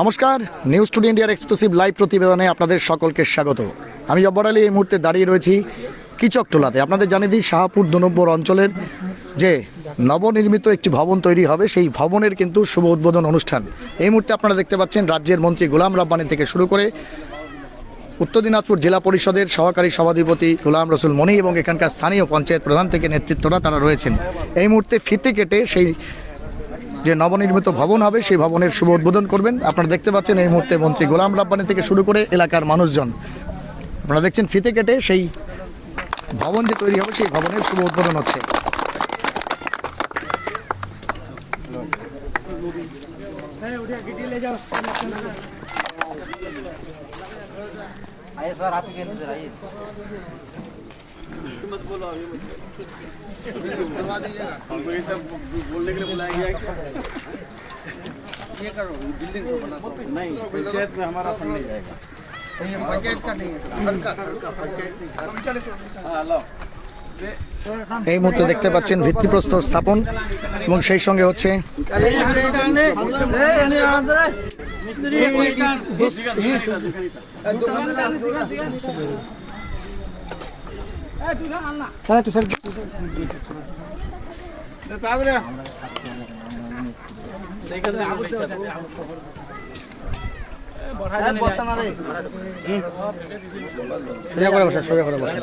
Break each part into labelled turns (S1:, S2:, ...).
S1: নমস্কার, news today ইন্ডিয়ার exclusive live প্রতিবেদনে আপনাদের সকলকে স্বাগত। আমি জব্বর আলী, এই মুহূর্তে দাঁড়িয়ে রয়েছি কিচকটোলাতে। আপনাদের জানিয়ে দিই, শাহপুর দু নম্বর অঞ্চলের যে নবনির্মিত একটি ভবন তৈরি হবে, সেই ভবনের কিন্তু শুভ উদ্বোধন অনুষ্ঠান। এই মুহূর্তে আপনারা দেখতে পাচ্ছেন রাজ্যের মন্ত্রী গোলাম রাব্বানি থেকে শুরু করে উত্তর দিনাজপুর জেলা পরিষদের সহকারী সভাধিপতি গোলাম রসুল মনি এবং এখানকার স্থানীয় পঞ্চায়েত প্রধান থেকে নেতৃত্বরা তারা রয়েছেন। এই মুহূর্তে ফিতে কেটে সেই যে নবনির্মিত ভবন হবে সেই ভবনের শুভ উদ্বোধন করবেন আপনারা দেখতে পাচ্ছেন এই মুহূর্তে মন্ত্রী গোলাম রাব্বানি থেকে শুরু করে এলাকার মানুষজন আপনারা দেখছেন ফিতে কেটে সেই ভবন যে তৈরি হবে সেই ভবনের শুভ উদ্বোধন হচ্ছে
S2: आइए सर आप ही के अंदर आइए ये करो बिल्डिंग को बना
S3: नहीं पंचायत में हमारा फंड नहीं जाएगा
S2: ये पंचायत का नहीं है घर का घर का पंचायत नहीं घर
S3: हाँ लो
S1: এই মুহূর্তে দেখতে পাচ্ছেন ভিত্তিপ্রস্তর স্থাপন এবং সেই সঙ্গে হচ্ছে
S2: বসা না রে
S1: সোজা করে বসে সোজা করে বসে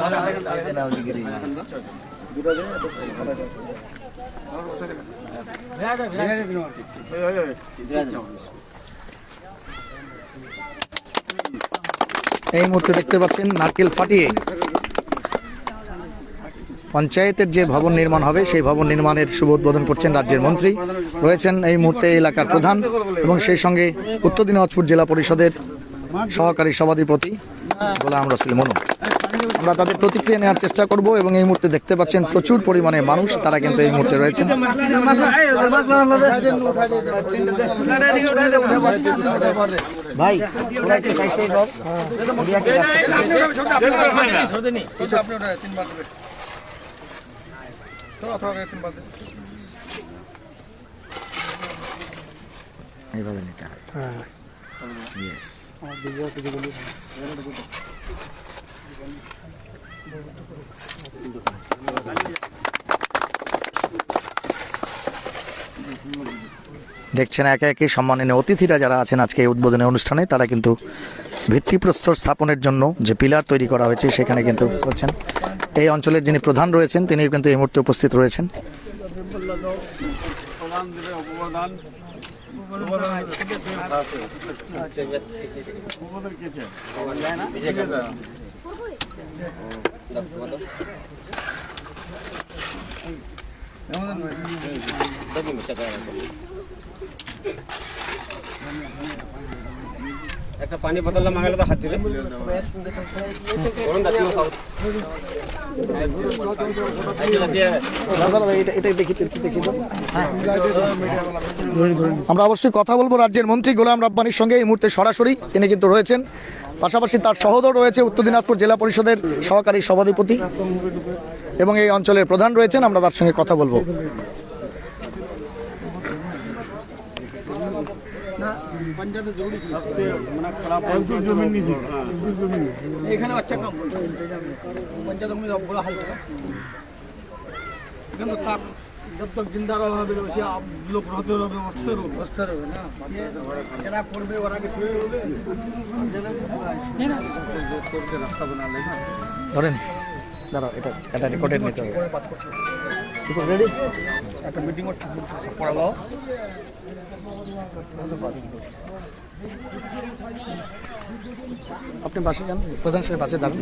S1: এই মুহূর্তে দেখতে পাচ্ছেন নারকেল ফাটিয়ে পঞ্চায়েতের যে ভবন নির্মাণ হবে সেই ভবন নির্মাণের শুভ উদ্বোধন করছেন রাজ্যের মন্ত্রী রয়েছেন এই মুহূর্তে এলাকার প্রধান এবং সেই সঙ্গে উত্তর দিনাজপুর জেলা পরিষদের সহকারী সভাধিপতি গোলাম রসুল মনু আমরা তাদের প্রতিক্রিয়া নেওয়ার চেষ্টা করব এবং এই মুহূর্তে দেখতে পাচ্ছেন প্রচুর পরিমাণে মানুষ তারা কিন্তু এই মুহূর্তে রয়েছেন ভাই একটু সাইড থেকে দাও। মিডিয়া কে যাচ্ছে?
S2: आपने उठाया तीन बार थोड़ा थोड़ा तीन बार
S1: এইভাবে নিতে হয় Yes. দেখছেন একে একে সম্মানীয় অতিথিরা যারা আছেন আজকে এই উদ্বোধনী অনুষ্ঠানে তারা কিন্তু ভিত্তিপ্রস্তর স্থাপনের জন্য যে পিলার তৈরি করা হয়েছে সেখানে কিন্তু করছেন এই অঞ্চলের যিনি প্রধান রয়েছেন তিনি কিন্তু এই মুহূর্তে উপস্থিত রয়েছেন
S3: প্রধান দেবে উপপ্রধান উপপ্রধান কে আছে যায় না
S4: একটা পানি বোতল মাগালে তো হাত
S1: আমরা অবশ্যই কথা বলব রাজ্যের মন্ত্রী গোলাম রাব্বানির সঙ্গে এই মুহূর্তে সরাসরি। তিনি কিন্তু রয়েছেন। পাশাপাশি তার সহোদর রয়েছে উত্তর দিনাজপুর জেলা পরিষদের সহকারী সভাধিপতি এবং এই অঞ্চলের প্রধান রয়েছেন। আমরা তার সঙ্গে কথা বলব।
S3: মানে खराब जमीन नहीं थी
S2: এখানে বাচ্চা কম পঞ্চায়েত में बड़ा हाल था কিন্তু তাক जब तक जिंदा रहोगे वैसे आप लोग रहते रहोगे बसते रहो बसते रहोगे ना এরা করবে ওরা কি ছুঁয়ে রবে করতে রাস্তা বনা লে না
S1: ধরেন দাঁড়াও এটা এটা রেকর্ডেড নিতে হবে রেডি
S2: একটা মিটিং পড়ালো
S1: আপনি বাসে যান প্রধান সাহেব বাসে দাঁড়ান।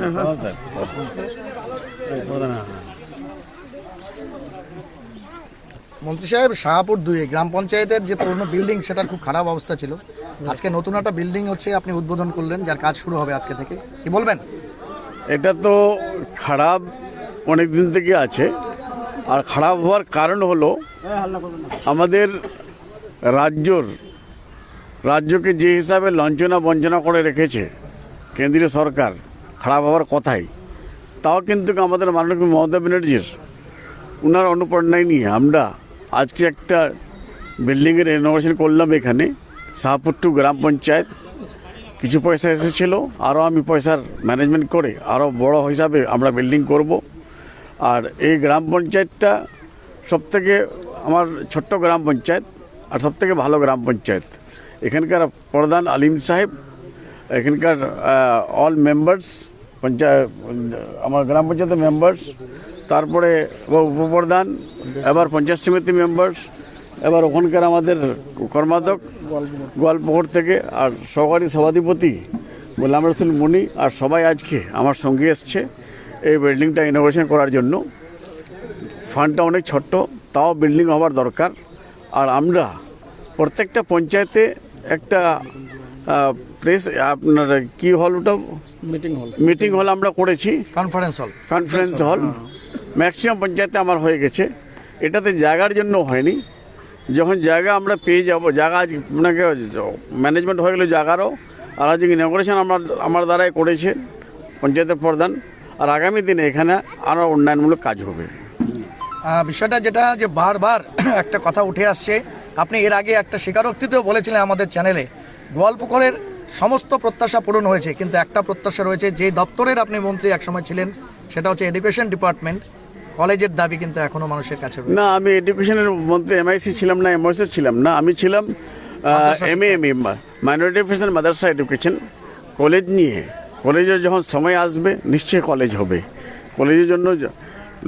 S1: মন্ত্রী সাহেব শাহপুর দুই গ্রাম পঞ্চায়েতের যে পুরনো বিল্ডিং সেটার খুব খারাপ অবস্থা ছিল। আজকে নতুন একটা বিল্ডিং হচ্ছে আপনি উদ্বোধন করলেন যার কাজ শুরু হবে আজকে থেকে। কি বলবেন?
S3: এটা তো খারাপ অনেক দিন থেকে আছে। আর খারাপ হওয়ার কারণ হলো আমাদের রাজ্যর, রাজ্যকে যে হিসাবে লঞ্চনা বঞ্চনা করে রেখেছে কেন্দ্রীয় সরকার, খারাপ হওয়ার কথাই, তাও কিন্তু আমাদের মাননীয় মমতা ব্যানার্জির ওনার অনুপ্রেরণায় নিয়ে আমরা আজকে একটা বিল্ডিংয়ের রেনোভেশন করলাম এখানে শাহপুর টু গ্রাম পঞ্চায়েত। কিছু পয়সা এসেছিল আরও আমি পয়সার ম্যানেজমেন্ট করে আরও বড় হিসাবে আমরা বিল্ডিং করব। আর এই গ্রাম পঞ্চায়েতটা সবথেকে আমার ছোট্ট গ্রাম পঞ্চায়েত আর সবথেকে ভালো গ্রাম পঞ্চায়েত। এখানকার প্রধান আলিম সাহেব, এখানকার অল মেম্বার্স পঞ্চায়েত, আমার গ্রাম পঞ্চায়েতের মেম্বার্স তারপরে উপপ্রধান, এবার পঞ্চায়েত সমিতি মেম্বার্স এবার ওখানকার আমাদের কর্মাধ্যক, গোয়ালপুকুর থেকে, আর সহকারী সভাধিপতি গোলাম রসুল মুনি, আর সবাই আজকে আমার সঙ্গে এসছে। এই বিল্ডিংটা ইনোভেশন করার জন্য। ফান্ডটা অনেক ছোট্ট তাও বিল্ডিং হওয়ার দরকার। আর আমরা প্রত্যেকটা পঞ্চায়েতে একটা প্রেস আপনার কি হল ওটা?
S2: মিটিং হল
S3: মিটিং হল আমরা করেছি।
S1: Conference hall
S3: conference hall maximum পঞ্চায়েতে আমার হয়ে গেছে। এটাতে জায়গার জন্য হয়নি। যখন জায়গা আমরা পেয়ে যাব জায়গা আজ আপনাকে ম্যানেজমেন্ট হয়ে গেলে জায়গারও। আর আজ ইনগ্রেশন আমার আমার দ্বারাই করেছে পঞ্চায়েতের প্রধান। আর আগামী দিনে এখানে আরও উন্নয়নমূলক কাজ হবে।
S1: বিষয়টা যেটা যে বারবার একটা কথা উঠে আসছে আপনি এর আগে একটা স্বীকারোক্তিতেও বলেছিলেন আমাদের চ্যানেলে গোয়ালপুকুরের সমস্ত প্রত্যাশা পূরণ হয়েছে কিন্তু একটা প্রত্যাশা রয়েছে যে দপ্তরের আপনি মন্ত্রী একসময় ছিলেন সেটা হচ্ছে এডুকেশন ডিপার্টমেন্ট কলেজের দাবি কিন্তু এখনও মানুষের কাছে
S3: না আমি এডুকেশনের মধ্যে এমআইসি ছিলাম না এমআইসি ছিলাম না আমি ছিলাম
S1: M
S3: M M minority education মাদ্রাসা এডুকেশন কলেজ নিয়ে। কলেজের যখন সময় আসবে, নিশ্চয়ই কলেজ হবে। কলেজের জন্য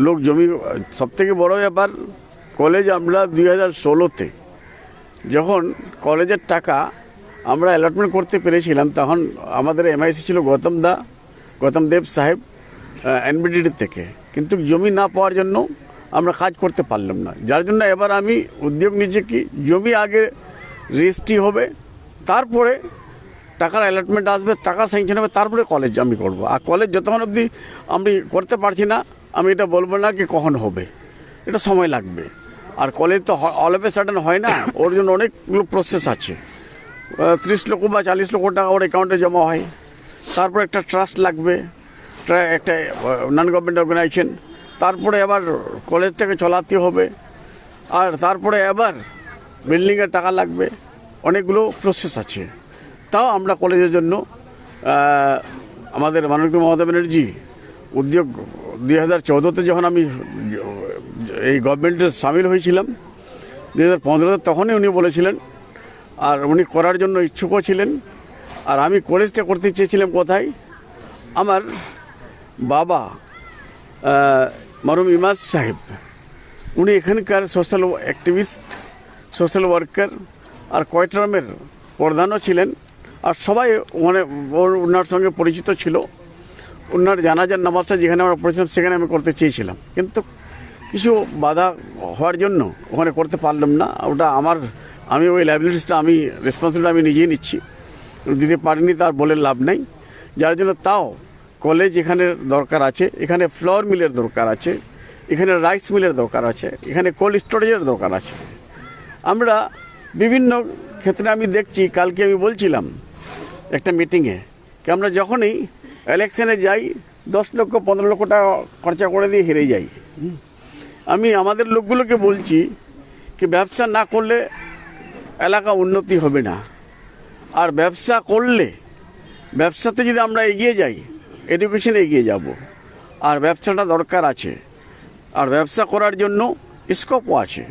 S3: লোক জমি সব থেকে বড় ব্যাপার, কলেজ আমরা দুই হাজার ষোলোতে, যখন কলেজের টাকা আমরা অ্যালটমেন্ট করতে পেরেছিলাম, তখন আমাদের এমআইসি ছিল গৌতম দা, গৌতম দেব সাহেব এনবিডিডি থেকে। কিন্তু জমি না পাওয়ার জন্য আমরা কাজ করতে পারলাম না। যার জন্য এবার আমি উদ্যোগ নিয়েছি কি, জমি আগে রেজিস্ট্রি হবে, তারপরে টাকার অ্যালটমেন্ট আসবে, টাকা স্যাংশন হবে, তারপরে কলেজ আমি করব। আর কলেজ যতক্ষণ অবধি আমি করতে পারছি না, আমি এটা বলব না কি কখন হবে। এটা সময় লাগবে। আর কলেজ তো অল অফ এ সাডেন হয় না, ওর জন্য অনেকগুলো প্রসেস আছে। ত্রিশ লক্ষ বা চালিশ লক্ষ টাকা ওর অ্যাকাউন্টে জমা হয়। তারপর একটা ট্রাস্ট লাগবে, একটা নন গভর্নমেন্ট অর্গানাইজেশন তারপরে আবার কলেজটাকে চলাতে হবে। আর তারপরে আবার বিল্ডিংয়ের টাকা লাগবে। অনেকগুলো প্রসেস আছে। তাও আমরা কলেজের জন্য আমাদের মাননীয় মমতা ব্যানার্জি, উদ্যোগ দুই হাজার চৌদ্দতে যখন আমি, এই গভর্নমেন্টে সামিল হয়েছিলাম, দুই হাজার পনেরোতে তখনই উনি বলেছিলেন, আর উনি করার জন্য ইচ্ছুকও ছিলেন, আর আমি কলেজটা করতে চেয়েছিলাম কোথায়? আমার বাবা মরুম ইমাজ সাহেব, উনি এখানকার সোশ্যাল অ্যাক্টিভিস্ট সোশ্যাল ওয়ার্কার আর কয়ট্রামের প্রধানও ছিলেন। আর সবাই ওর- ওনার সঙ্গে পরিচিত ছিল। ওনার জানাজার নামাজটা যেখানে আমরা পড়েছিলাম, সেখানে আমি করতে চেয়েছিলাম। কিন্তু কিছু বাধা হওয়ার জন্য ওখানে করতে পারলাম না। ওটা আমার, আমি ওই লাইবিলিটিসটা আমি রেসপন্সিবিলিটি আমি নিজেই নিচ্ছি। দিতে পারিনি, তার বলে লাভ নেই। যার জন্য তাও কলেজ এখানে দরকার আছে, এখানে ফ্লোর মিলের দরকার আছে, এখানে রাইস মিলের দরকার আছে, এখানে কোল্ড স্টোরেজের দরকার আছে। আমরা বিভিন্ন ক্ষেত্রে আমি দেখছি, কালকে আমি বলছিলাম একটা মিটিংয়ে কি আমরা যখনই ইলেকশনে যাই, দশ লক্ষ, পনেরো লক্ষ টাকা খরচা করে দিয়ে হেরে যাই। আমি আমাদের লোকগুলোকে বলছি কি ব্যবসা না করলে এলাকা উন্নতি হবে না। আর ব্যবসা করলে, ব্যবসাতে যদি আমরা এগিয়ে যাই এডুকেশনে এগিয়ে যাব। আর ব্যবসাটা দরকার আছে। আর ব্যবসা করার জন্য স্কোপও আছে।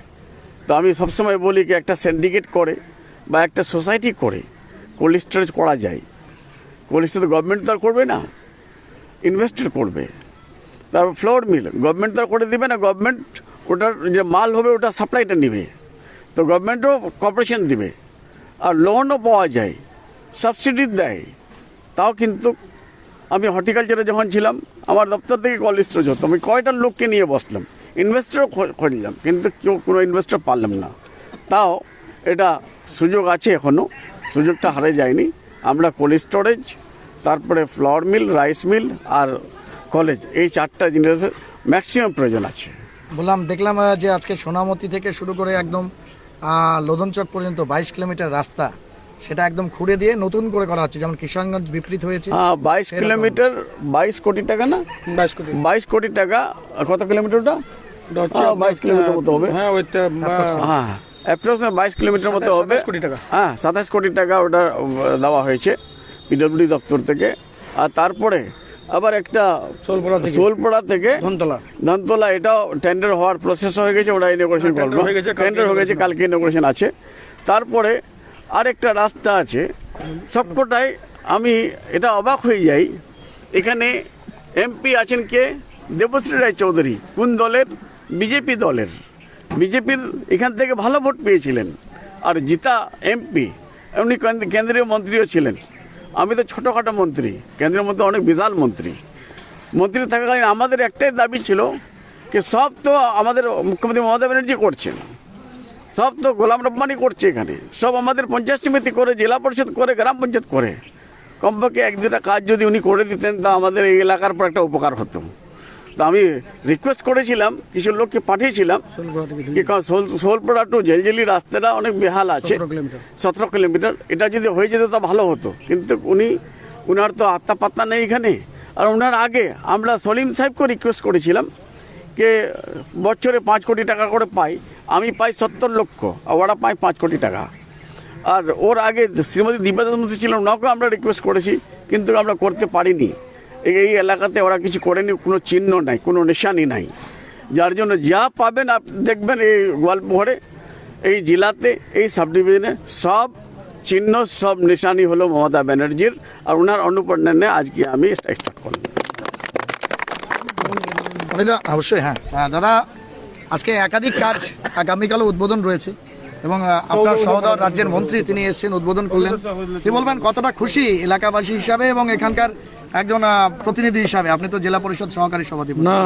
S3: তো আমি সবসময় বলি কি একটা সিন্ডিকেট করে বা একটা সোসাইটি করে। কোল্ড স্টোরেজ করা যায়। কোল্ড স্টোরেজ গভর্নমেন্ট তো আর করবে না। ইনভেস্টর করবে। তারপর ফ্লোর মিল গভর্নমেন্ট তো আর করে দেবে না গভর্নমেন্ট ওটার যে মাল হবে ওটা সাপ্লাইটা নেবে। তো গভর্নমেন্টও কর্পোরেশন দিবে। আর লোনও পাওয়া যায় সাবসিডি দেয়। তাও কিন্তু আমি হর্টিকালচারে যখন ছিলাম, আমার দপ্তর থেকে কল স্টোরেজ হতো। আমি কয়টা লোককে নিয়ে বসলাম? ইনভেস্টরও খুঁজলাম, কিন্তু কেউ কোনো ইনভেস্টর পারলাম না। তাও এটা সুযোগ আছে এখনও সুযোগটা হারে যায়নি। আমরা কোল্ড স্টোরেজ তারপরে ফ্লাওয়ার মিল রাইস মিল আর কলেজ এই চারটা জিনিসের ম্যাক্সিমাম প্রয়োজন আছে।
S1: বললাম দেখলাম যে আজকে সোনামতি থেকে শুরু করে একদম আহ, লোধনচক পর্যন্ত বাইশ কিলোমিটার রাস্তা সেটা একদম খুঁড়ে দিয়ে নতুন করে করা হচ্ছে যেমন কিষানগঞ্জ বিপরীত হয়েছে।
S3: হ্যাঁ বাইশ কিলোমিটার বাইশ কোটি টাকা না?
S2: বাইশ কোটি।
S3: বাইশ কোটি টাকা কত কিলোমিটার ওটা
S2: ওটা হচ্ছে আপনার,
S3: 22 কিলোমিটার মতো হবে।
S2: হ্যাঁ ওইটা
S3: হ্যাঁ। অ্যাপ্রক্সিমেট বাইশ কিলোমিটার মতো হবে।
S1: কোটি টাকা।
S3: হ্যাঁ সাতাশ কোটি টাকা ওটা দেওয়া হয়েছে পিডব্লিউডি দপ্তর থেকে। আর তারপরে আবার একটা
S2: সোলপুরা থেকে।
S3: সোলপাড়া থেকে
S2: ধনতলা।
S3: ধনতলা এটাও টেন্ডার হওয়ার প্রসেস হয়ে গেছে ওটা ইনোগ্রেশন
S2: হয়ে গেছে, কালকে
S3: টেন্ডার হয়ে গেছে কালকে ইনোগ্রেশন আছে। তারপরে আরেকটা রাস্তা আছে। সবকটাই আমি এটা অবাক হয়ে যাই। এখানে এমপি আছেন কে? দেবশ্রী রায় চৌধুরী কোন দলের? বিজেপি দলের। বিজেপির এখান থেকে ভালো ভোট পেয়েছিলেন। আর জিতা এমপি কেন্দ্র- কেন্দ্রীয় মন্ত্রীও ছিলেন। আমি তো ছোটোখাটো মন্ত্রী কেন্দ্রের মধ্যে অনেক বিশাল মন্ত্রী। মন্ত্রী থাকাকালীন আমাদের একটাই দাবি ছিল যে সব তো আমাদের মুখ্যমন্ত্রী মমতা ব্যানার্জি করছেন। সব তো গোলাম রব্বানি করছে এখানে। সব আমাদের পঞ্চায়েত সমিতি করে, জেলা পরিষদ করে, গ্রাম পঞ্চায়েত করে। কমপক্ষে এক দুটা কাজ যদি উনি করে দিতেন, তা আমাদের এই এলাকার পর একটা উপকার হতো। তো আমি রিকোয়েস্ট করেছিলাম কিছু লোককে পাঠিয়েছিলাম সোলপাড়া টু জেলজেলি রাস্তাটা অনেক বেহাল আছে। সতেরো কিলোমিটার। এটা যদি হয়ে যেত তা ভালো হতো। কিন্তু উনি উনার তো আত্মা পাত্তা নেই এখানে। আর ওনার আগে আমরা সলিম সাহেবকে রিকোয়েস্ট করেছিলাম কে বছরে পাঁচ কোটি টাকা করে পাই। আমি পাই সত্তর লক্ষ আর ওরা পাই পাঁচ কোটি টাকা। আর ওর আগে শ্রীমতী দিব্যা মুন্সি ছিলেন ওনাকেও আমরা রিকোয়েস্ট করেছি কিন্তু আমরা করতে পারিনি। এই এলাকাতে ওরা কিছু করেনি কোনো চিহ্ন নাই কোনো নিশানি নাই। যার জন্য যা পাবেন আপ দেখবেন এই গোয়ালপুরে এই জেলাতে এই সাব ডিভিশনে সব চিহ্ন সব নিশানি হলো মমতা ব্যানার্জির আর ওনার অনুপ্রেরণায় আজকে আমি স্টার্ট করলাম।
S1: অবশ্যই হ্যাঁ, দাদা আজকে একাধিক কাজ আগামীকালও উদ্বোধন রয়েছে এবং আপনার সহদর রাজ্যের মন্ত্রী তিনি এসেছেন উদ্বোধন করলেন। কি বলবেন কতটা খুশি এলাকাবাসী হিসাবে এবং এখানকার একজন প্রতিনিধি হিসাবে, আপনি তো জেলা পরিষদ সহকারী সভাপতি।
S2: না,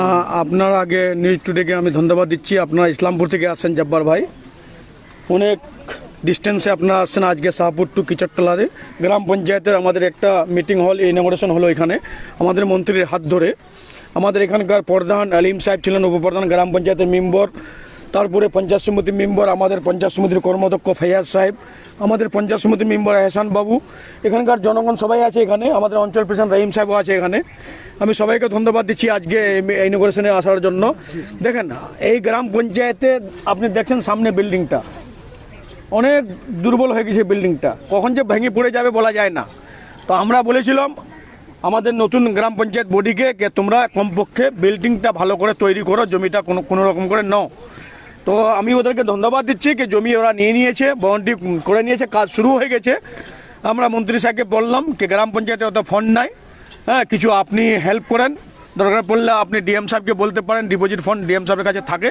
S2: আপনার আগে নিউজ টুডেকে আমি ধন্যবাদ দিচ্ছি। আপনারা ইসলামপুর থেকে আসছেন জব্বার ভাই। অনেক ডিস্টেন্সে আপনারা আসছেন আজকে শাহপুর টু কিচট্টলাতে। গ্রাম পঞ্চায়েতের আমাদের একটা মিটিং হল ইনগ্রেশন হলো এখানে। আমাদের মন্ত্রীর হাত ধরে। আমাদের এখানকার প্রধান আলিম সাহেব ছিলেন, উপপ্রধান গ্রাম পঞ্চায়েতের মেম্বর। তারপরে পঞ্চায়েত সমিতি মেম্বার, আমাদের পঞ্চায়েত সমিতির কর্মদক্ষ ফৈয়াজ সাহেব, আমাদের পঞ্চায়েত সমিতি মেম্বার এহসান বাবু, এখানকার জনগণ সবাই আছে এখানে, আমাদের অঞ্চল প্রেসিডেন্ট রহিম সাহেবও আছে এখানে। আমি সবাইকে ধন্যবাদ দিচ্ছি আজকে ইনোগ্রেশনে আসার জন্য। দেখেন, এই গ্রাম পঞ্চায়েতে আপনি দেখছেন সামনে বিল্ডিংটা। অনেক দুর্বল হয়ে গেছে বিল্ডিংটা। কখন যে ভেঙে পড়ে যাবে বলা যায় না। তো আমরা বলেছিলাম, আমাদের নতুন গ্রাম পঞ্চায়েত বডিকে তোমরা কমপক্ষে বিল্ডিংটা ভালো করে তৈরি করো, জমিটা কোনো কোনো রকম করে নাও। তো আমি ওদেরকে ধন্যবাদ দিচ্ছি যে জমি ওরা নিয়ে নিয়েছে বন্ডি করে নিয়েছে, কাজ শুরু হয়ে গেছে। আমরা মন্ত্রী সাহেবকে বললাম যে গ্রাম পঞ্চায়েতে অত ফান্ড নাই। হ্যাঁ কিছু আপনি হেল্প করেন। দরকার পড়লে আপনি ডিএম সাহেবকে বলতে পারেন ডিপোজিট ফান্ড ডিএম সাহেবের কাছে থাকে।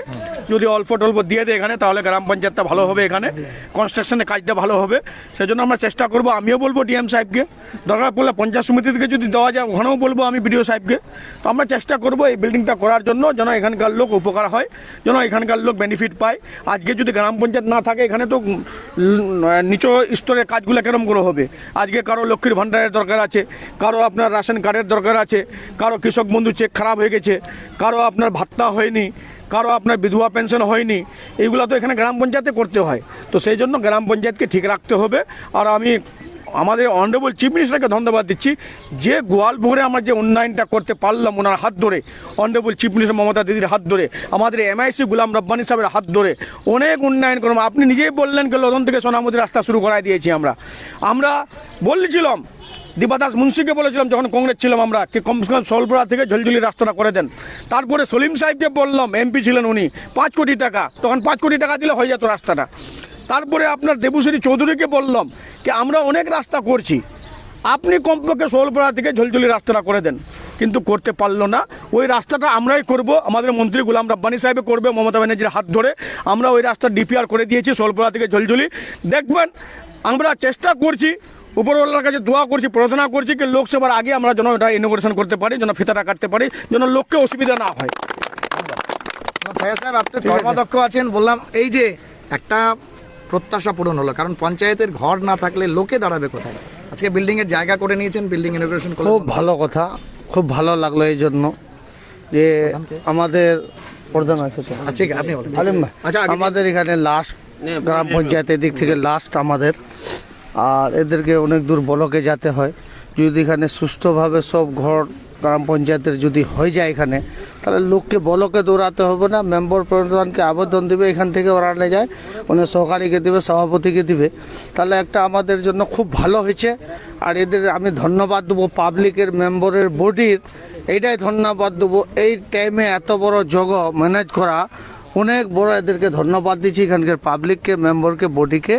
S2: যদি অল্প টল্প দিয়ে দেয় এখানে, তাহলে গ্রাম পঞ্চায়েতটা ভালো হবে এখানে। কনস্ট্রাকশনের কাজটা ভালো হবে। সেজন্য আমরা চেষ্টা করব, আমিও বলব ডিএম সাহেবকে। দরকার পড়লে পঞ্চায়েত সমিতি থেকে যদি দেওয়া যায়, ওখানেও বলব আমি বিডিও সাহেবকে। তো আমরা চেষ্টা করব এই বিল্ডিংটা করার জন্য, যেন এখানকার লোক উপকার হয়, যেন এখানকার লোক বেনিফিট পায়। আজকে যদি গ্রাম পঞ্চায়েত না থাকে, এখানে তো নিচু স্তরের কাজগুলো কেরম করে হবে? আজকে কারও লক্ষ্মীর ভাণ্ডারের দরকার আছে, কারও আপনার রেশন কার্ডের দরকার আছে, কারও কৃষক বন্ধু চেক খারাপ হয়ে গেছে, কারও আপনার ভাত্তা হয়নি, কারও আপনার বিধবা পেনশন হয়নি এইগুলো তো এখানে গ্রাম পঞ্চায়েতে করতে হয়। তো সেই জন্য গ্রাম পঞ্চায়েতকে ঠিক রাখতে হবে। আর আমি আমাদের অনারেবল চিফ মিনিস্টারকে ধন্যবাদ দিচ্ছি। যে গোয়ালপুরে আমরা যে উন্নয়নটা করতে পারলাম ওনার হাত ধরে অনারেবল চিফ মিনিস্টার মমতা দিদির হাত ধরে, আমাদের এমআইসি গুলাম রব্বানি সাহেবের হাত ধরে অনেক উন্নয়ন করলাম। আপনি নিজেই বললেন যে লদন থেকে সোনামুদি রাস্তা শুরু করাই দিয়েছি আমরা। আমরা বলেছিলাম দিবাদাস মুন্সিকে বলেছিলাম, যখন কংগ্রেস ছিলাম আমরা, কি কমসে কম সলপড়া থেকে ঝলঝলি রাস্তাটা করে দেন। তারপরে সলিম সাহেবকে বললাম, এমপি ছিলেন উনি, পাঁচ কোটি টাকা। তখন পাঁচ কোটি টাকা দিলে হয়ে যেত রাস্তাটা। তারপরে আপনার দেবুশ্রী চৌধুরীকে বললাম, কি আমরা অনেক রাস্তা করছি, আপনি কমপক্ষে ষোলপাড়া থেকে ঝলঝলি রাস্তাটা করে দেন। কিন্তু করতে পারল না। ওই রাস্তাটা আমরাই করব, আমাদের মন্ত্রী গুলাম রাব্বানি সাহেবে করবে, মমতা ব্যানার্জির হাত ধরে। আমরা ওই রাস্তা ডিপিআর করে দিয়েছি ষোলপাড়া থেকে ঝলঝলি। দেখবেন, আমরা চেষ্টা করছি উপরওয়ালার কাছে দোয়া করছি প্রার্থনা করছি কি লোকসভার আগে আমরা যেন এটা ইনোগ্রেশন করতে পারি যেন ফিতাটা কাটতে পারি যেন লোককে অসুবিধা না হয়।
S1: ফয়াজ সাহেব আপনি কর্মাধ্যক্ষ আছেন বললাম এই যে একটা প্রত্যাশা পূরণ হলো কারণ পঞ্চায়েতের ঘর না থাকলে লোকে দাঁড়াবে কোথায়? আজকে বিল্ডিং এর জায়গা করে নিয়েছেন বিল্ডিং ইনোগ্রেশন
S5: খুব ভালো কথা খুব ভালো লাগল এই জন্য যে আমাদের প্রধান আছে
S1: আচ্ছা ঠিক আপনি
S5: আলিম ভাই,
S1: আচ্ছা,
S5: আমাদের এখানে লাস্ট গ্রাম পঞ্চায়েতের দিক থেকে লাস্ট আমাদের। আর এদেরকে অনেক দূর ব্লকে যেতে হয়। যদি এখানে সুষ্ঠুভাবে সব ঘর, গ্রাম পঞ্চায়েতের যদি হয়ে যায় এখানে, তাহলে লোককে বলকে দৌড়াতে হবে না। মেম্বার প্রধানকে আবেদন দেবে, এখান থেকে ওরা নিয়ে যায়। উনি সহকারীকে দেবে, সভাপতিকে দিবে। তাহলে একটা আমাদের জন্য খুব ভালো হয়েছে। আর এদের আমি ধন্যবাদ দেবো পাবলিকের, মেম্বারের বডির। এইটাই ধন্যবাদ দেবো। এই টাইমে এত বড় যোগ ম্যানেজ করা, অনেক বড় এদেরকে ধন্যবাদ দিচ্ছি এখানকার পাবলিককে মেম্বারকে বডিকে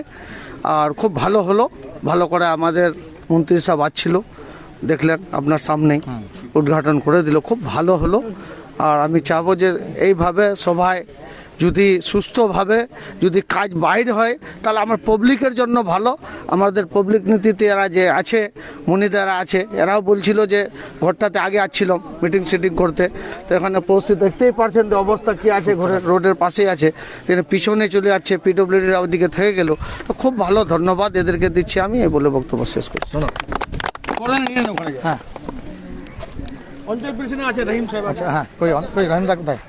S5: আর খুব ভালো হলো। ভালো করে আমাদের মন্ত্রী সাহেব আসছিল। দেখলেন আপনার সামনেই উদ্ঘাটন করে দিল। খুব ভালো হলো। আর আমি চাবো যে এইভাবে সবাই যদি সুস্থভাবে যদি কাজ বাইর হয় তাহলে আমার পাবলিকের জন্য ভালো। আমাদের পাবলিক নীতিতে এরা যে আছে মনিদারা আছে এরাও বলছিল যে ঘরটাতে আগে আসছিল মিটিং সিটিং করতে। তো এখানে পরিস্থিতি দেখতেই পারছেন যে অবস্থা কী আছে ঘরের রোডের পাশেই আছে। এখানে পিছনে চলে যাচ্ছে পিডব্লিউডির ওদিকে থেকে গেল। তো খুব ভালো ধন্যবাদ এদেরকে দিচ্ছি আমি এই বলে বক্তব্য শেষ করছি।
S1: ধন্যবাদ
S2: প্রধান নিয়ে নেন ওখানে
S1: হ্যাঁ।
S2: অঞ্চল প্রেসিডেন্ট আছে রহিম সাহেব
S1: আচ্ছা হ্যাঁ কই কই রহিমদা কোথায়?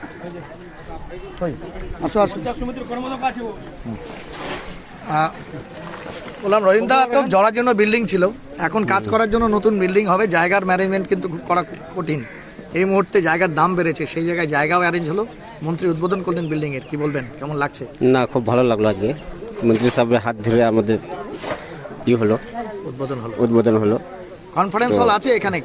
S1: আসো আসো। বললাম রহিমদা তো জড়ার জন্য বিল্ডিং ছিল। এখন কাজ করার জন্য নতুন বিল্ডিং হবে। জায়গার ম্যানেজমেন্ট কিন্তু খুব করা কঠিন। এই মুহূর্তে জায়গার দাম বেড়েছে। সেই জায়গায় জায়গাও অ্যারেঞ্জ হলো। মন্ত্রী উদ্বোধন করলেন বিল্ডিং এর। কি বলবেন? কেমন লাগছে?
S4: না খুব ভালো লাগল আজকে। মন্ত্রী সাহেবের হাত ধরে আমাদের ই হলো।
S1: উদ্বোধন হলো।
S4: উদ্বোধন হলো।
S1: কনফারেন্স হল আছে এখানে?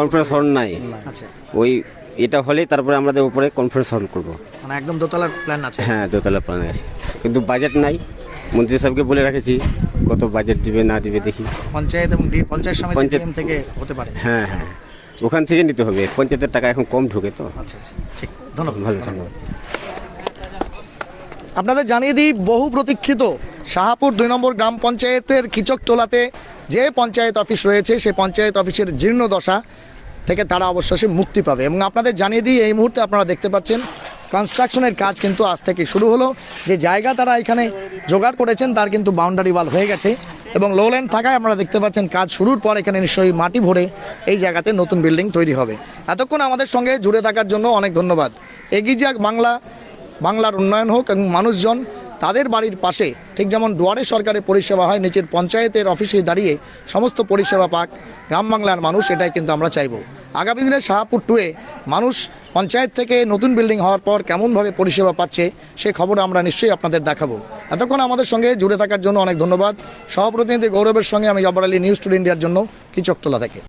S4: কনফারেন্স হল নাই।
S1: আচ্ছা।
S4: ওই এটা হলেই তারপরে আমাদের উপরে কনফারেন্স হল করব।
S1: মানে একদম দোতলার প্ল্যান আছে।
S4: হ্যাঁ দোতলা প্ল্যান আছে। কিন্তু বাজেট নাই। মন্ত্রী সাহেবকে বলে রেখেছি কত বাজেট দিবে না দিবে দেখি।
S1: পঞ্চায়েত এবং পঞ্চায়েত সমিতি
S4: পঞ্চায়েত-
S1: থেকে হতে পারে।
S4: হ্যাঁ হ্যাঁ। ওখান থেকে নিতে হবে। পঞ্চায়েতের টাকা এখন কম ঢোকে তো।
S1: আচ্ছা আচ্ছা। ঠিক। ধন্যবাদ।
S4: ভালো ধন্যবাদ
S1: আপনাদের জানিয়ে দিই বহু প্রতীক্ষিত শাহাপুর দুই নম্বর গ্রাম পঞ্চায়েতের কিচকটোলাতে যে পঞ্চায়েত অফিস রয়েছে সেই পঞ্চায়েত অফিসের জীর্ণদশা থেকে তারা অবশ্যই মুক্তি পাবে। এবং আপনাদের জানিয়ে দিই, এই মুহূর্তে আপনারা দেখতে পাচ্ছেন কনস্ট্রাকশনের কাজ কিন্তু আজ থেকে শুরু হলো। যে জায়গা তারা এখানে জোগাড় করেছেন, তার কিন্তু বাউন্ডারি ওয়াল হয়ে গেছে। এবং লোল্যান্ড থাকায় আপনারা দেখতে পাচ্ছেন, কাজ শুরুর পর এখানে নিশ্চয়ই মাটি ভরে এই জায়গাতে নতুন বিল্ডিং তৈরি হবে। এতক্ষণ আমাদের সঙ্গে জুড়ে থাকার জন্য অনেক ধন্যবাদ। এগিয়ে যাক বাংলা, বাংলার উন্নয়ন হোক এবং মানুষজন তাদের বাড়ির পাশে, ঠিক যেমন দুয়ারে সরকারের পরিষেবা হয়, নিচের পঞ্চায়েতের অফিসে দাঁড়িয়ে সমস্ত পরিষেবা পাক, গ্রাম বাংলার মানুষ এটাই কিন্তু আমরা চাইব। আগামী দিনে শাহপুর টুয়ে মানুষ পঞ্চায়েত থেকে নতুন বিল্ডিং হওয়ার পর কেমনভাবে পরিষেবা পাচ্ছে, সে খবর আমরা নিশ্চয়ই আপনাদের দেখাবো। এতক্ষণ আমাদের সঙ্গে জুড়ে থাকার জন্য অনেক ধন্যবাদ। সহপ্রতিনিধি গৌরবের সঙ্গে আমি জব্বার আলী নিউজ টুডে ইন্ডিয়ার জন্য কিচকতলা থেকে